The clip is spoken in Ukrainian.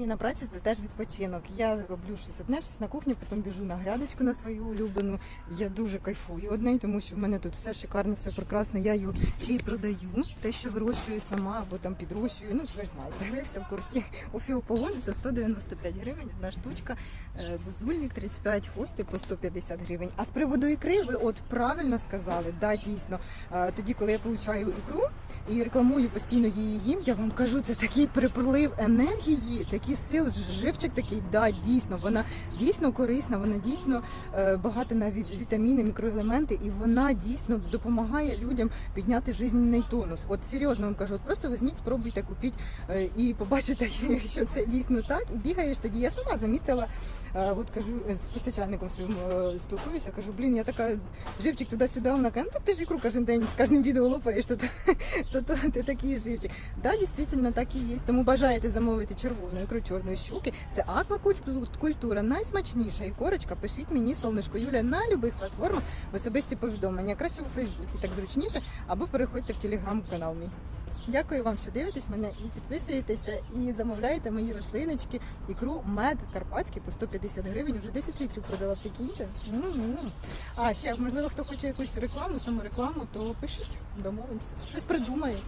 І на праці це теж відпочинок. Я роблю щось одне, щось на кухні, потім біжу на грядочку на свою улюблену. Я дуже кайфую одне, тому що в мене тут все шикарно, все прекрасно. Я її ще й продаю. Те, що вирощую сама або там підрощую. Ну ви ж знаєте, ви в курсі. У це 195 гривень, одна штучка, е, бузульник 35, хости по 150 гривень. А з приводу ікри, ви от правильно сказали, да, дійсно. Е, Тоді, коли я получаю ікру і рекламую постійно її їм, я вам кажу, це такий приплив енергії, такий сил, живчик такий, да, дійсно, вона дійсно корисна, вона дійсно е, багата на вітаміни, мікроелементи, і вона дійсно допомагає людям підняти жизненний тонус. От серйозно вам кажу, от просто візьміть, спробуйте, купіть е, і побачите, що це дійсно так. І бігаєш тоді. Я сама замітила, е, от кажу з постачальником своїм спілкуюся, кажу, блін, я така живчик туди-сюди, вона каже, ну ти ж ікру кожен день з кожним відео лопаєш, то, то, ти такий живчик. Да, дійсно так і є. Тому бажаєте замовити червону ікру чорної щуки. Це аквакультура, найсмачніша і корочка. Пишіть мені, сонечко Юля, на будь-яких платформах в особисті повідомлення. Краще у Фейсбуці, так зручніше, або переходьте в телеграм-канал мій. Дякую вам, що дивитесь мене і підписуєтеся, і замовляєте мої рослиночки, ікру, мед карпатський по 150 гривень. Уже 10 літрів продала, прикиньте. А ще, можливо, хто хоче якусь рекламу, саморекламу, то пишіть, домовимося. Щось придумаю.